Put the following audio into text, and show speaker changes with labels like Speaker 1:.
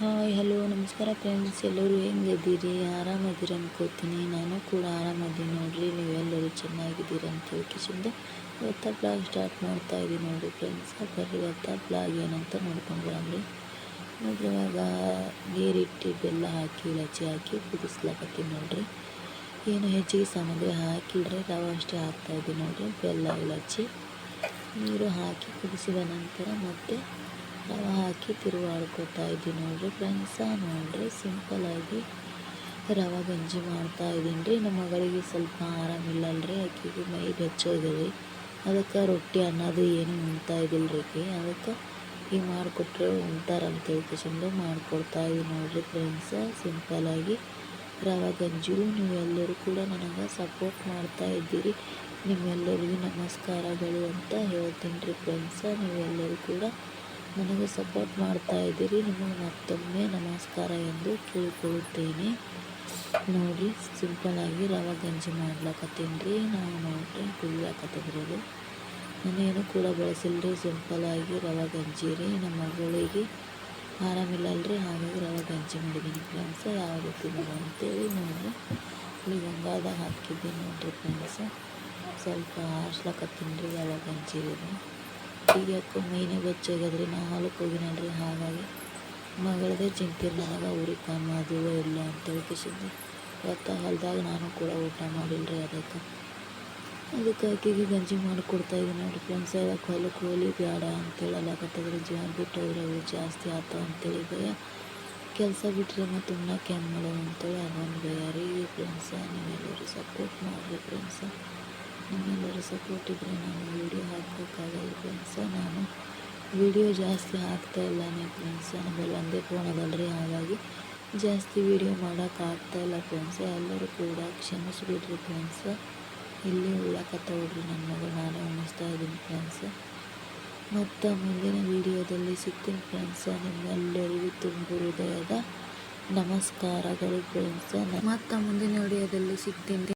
Speaker 1: Hi, hello, ನಮಸ್ಕಾರ friends ಎಲ್ಲರೂ ಹೆಂಗಿದ್ದೀರಿ? ಆರಾಮದ್ದೀರಿ ಅನ್ಕೋತೀನಿ. ನಾನು ಕೂಡ ಆರಾಮದ್ದೀನಿ ನೋಡಿರಿ. ನೀವೆಲ್ಲರೂ ಚೆನ್ನಾಗಿದ್ದೀರಿ ಅಂತ ಹೇಳ್ಕಿಸಿಂದ ಇವತ್ತ ಬ್ಲಾಗ್ ಸ್ಟಾರ್ಟ್ ಮಾಡ್ತಾ ಇದ್ದೀನಿ ನೋಡಿರಿ ಫ್ರೆಂಡ್ಸ್ ಬರ್ರಿ, ಇವತ್ತ ಬ್ಲಾಗ್ ಏನಂತ ನೋಡ್ಕೊಂಡು ಬರಮ್ರಿ ನೋಡಿರಿ, ಇವಾಗ ನೀರಿಟ್ಟು ಬೆಲ್ಲ ಹಾಕಿ ಇಲಚಿ ಹಾಕಿ ಕುದಿಸ್ಲಾಕತ್ತೀನಿ ನೋಡಿರಿ. ಏನು ಹೆಚ್ಚಿಗೆ ಸಾಮಗ್ರಿ ಹಾಕಿಡ್ರೆ ರವೆ ಅಷ್ಟೇ ಹಾಕ್ತಾಯಿದ್ದೀನಿ ನೋಡಿರಿ. ಬೆಲ್ಲ ಇಲಚಿ ನೀರು ಹಾಕಿ ಕುದಿಸಿದ ನಂತರ ಮತ್ತೆ ರವೆ ಹಾಕಿ ತಿರುವಾಡ್ಕೊತಾ ಇದ್ದೀವಿ ನೋಡ್ರಿ ಫ್ರೆಂಡ್ಸ ನೋಡ್ರಿ ಸಿಂಪಲಾಗಿ ರವೆ ಗಂಜಿ ಮಾಡ್ತಾ ಇದ್ದೀನಿ ರೀ. ನಮ್ಮ ಮಗಳಿಗೆ ಸ್ವಲ್ಪ ಆರಾಮಿಲ್ಲಲ್ರಿ ಆಕೆಗೆ ಮೈ ಬೆಚ್ಚೋದ್ರಿ ಅದಕ್ಕೆ ರೊಟ್ಟಿ ಅನ್ನೋದು ಏನು ಉಣ್ತಾ ಇದ್ದಿಲ್ಲ ರೀ ಅದಕ್ಕೆ ಈಗ ಮಾಡಿಕೊಟ್ರೆ ಉಣ್ತಾರಂತ ತಿಳ್ಕೊಂಡು ಮಾಡಿಕೊಡ್ತಾ ಇದ್ದೀವಿ ನೋಡ್ರಿ ಫ್ರೆಂಡ್ಸ ಸಿಂಪಲಾಗಿ ರವೆ ಗಂಜಿಗೂ ನೀವೆಲ್ಲರೂ ಕೂಡ ನನಗೆ ಸಪೋರ್ಟ್ ಮಾಡ್ತಾ ಇದ್ದೀರಿ. ನಿಮ್ಮೆಲ್ಲರಿಗೂ ನಮಸ್ಕಾರಗಳು ಅಂತ ಹೇಳ್ತೀನಿ ರೀ ಫ್ರೆಂಡ್ಸ ನೀವೆಲ್ಲರೂ ಕೂಡ ನನಗೆ ಸಪೋರ್ಟ್ ಮಾಡ್ತಾ ಇದ್ದೀರಿ. ನಿಮಗೆ ಮತ್ತೊಮ್ಮೆ ನಮಸ್ಕಾರ ಎಂದು ಕೇಳಿಕೊಳ್ಳುತ್ತೇನೆ. ನೋಡಿ ಸಿಂಪಲಾಗಿ ರವೆ ಗಂಜಿ ಮಾಡ್ಲಕತ್ತೀನಿ ರೀ ನಾವು ನೋಡಿರಿ ಕುದಿಯಾಕತ್ತದ್ರಿ ಅದು ನಾನೇನು ಕೂಡ ಬಳಸಿಲ್ರಿ. ಸಿಂಪಲಾಗಿ ರವೆ ಗಂಜಿ ರೀ. ನಮ್ಮ ಮಗಳಿಗೆ ಆರಾಮಿಲ್ಲಲ್ರಿ. ಹಾಗಾಗಿ ರವೆ ಗಂಜಿ ಮಾಡಿದ್ದೀನಿ ಫ್ರೆಂಡ್ಸ ಯಾವ ರೀತಿ ಅಂತೇಳಿ ನೋಡಿರಿ ಇಲ್ಲಿ ಗಂಗಾದಾಗ ಹಾಕಿದ್ದೀನಿ ನೋಡಿರಿ ಫ್ರೆಂಡ್ಸ ಸ್ವಲ್ಪ ಹಾರ್ಸ್ಲಕತ್ತೀನಿ ರೀ ರವೆ ಗಂಜಿ ರೀ. ಈಗ ಯಾಕೋ ಮೈನೇ ಬೆಚ್ಚಗಾದ್ರಿ ನಾ ಹೊಲಕ್ಕೆ ಹೋಗಿನಲ್ರಿ ಹಾಗಾಗಿ ಮಗಳದೇ ಚಿಂತಿರ್ ನನಗೆ ಊರಿಗೆ ಕಾಮ ಅದು ಇಲ್ಲ ಅಂತ ಕಿಸಿದ್ದೆ ಇವತ್ತು ಹೊಲ್ದಾಗ ನಾನು ಕೂಡ ಊಟ ಮಾಡಿಲ್ಲರಿ ಅದಕ್ಕೆ. ಅದಕ್ಕೆ ಆಕೆಗೆ ಗಂಜಿ ಮಾಡಿ ಕೊಡ್ತಾಯಿದ್ದೀನಿ ನೋಡಿರಿ ಫ್ರೆಂಡ್ಸ್. ಅದಕ್ಕೆ ಹೊಲಕ್ಕೆ ಹೋಲಿ ಬೇಡ ಅಂತೇಳಿ ಅಲ್ಲಕತ್ತದ್ರಿ ಜೀವ ಬಿಟ್ಟು ಹೋದ್ರೆ ಜಾಸ್ತಿ ಆತಾವ ಅಂತೇಳಿ ಭಯ. ಕೆಲಸ ಬಿಟ್ಟರೆ ಮತ್ತು ಉಣ್ಣಕ್ಕೆ ಹೆಂಗೆ ಮಾಡೋದು ಅಂತೇಳಿ ಅದೊಂದು ಭಯ ರೀ ಫ್ರೆಂಡ್ಸ. ನೀವೆಲ್ಲರೂ ಸಪೋರ್ಟ್ ಮಾಡಿರಿ ಫ್ರೆಂಡ್ಸ. ನಿಮ್ಮೆಲ್ಲರೂ ಸಪೋರ್ಟ್ ಇದ್ದರೆ ನಾನು ವೀಡಿಯೋ ಹಾಕಿ ವೀಡಿಯೋ ಜಾಸ್ತಿ ಆಗ್ತಾ ಇಲ್ಲ ನೀವು ಫ್ರೆಂಡ್ಸ್ ಆಮೇಲೆ ಒಂದೇ ಫೋನ್ ಅದಲ್ರಿ, ಹಾಗಾಗಿ ಜಾಸ್ತಿ ಆಗ್ತಾ ಮಾಡೋಕ್ಕಾಗ್ತಾಯಿಲ್ಲ ಫ್ರೆಂಡ್ಸ್ ಎಲ್ಲರೂ ಕೂಡ ಕ್ಷಮಿಸ್ಬಿಡ್ರಿ ಫ್ರೆಂಡ್ಸ್ ಇಲ್ಲಿ ಉಳ್ಳಾಕತ್ತವ್ರಿ ನನ್ನ ಮಗಳು, ನಾನೇ ಉಣಿಸ್ತಾ ಇದ್ದೀನಿ ಫ್ರೆಂಡ್ಸ್ ಮತ್ತು ಮುಂದಿನ ವಿಡಿಯೋದಲ್ಲಿ ಸಿಗ್ತೀನಿ ಫ್ರೆಂಡ್ಸ್ ನಿಮ್ಮೆಲ್ಲರಿಗೂ ತುಂಬ ಹೃದಯದ ನಮಸ್ಕಾರಗಳು ಫ್ರೆಂಡ್ಸ್ ಮತ್ತು ಮುಂದಿನ ವಿಡಿಯೋದಲ್ಲಿ ಸಿಗ್ತೀನಿ.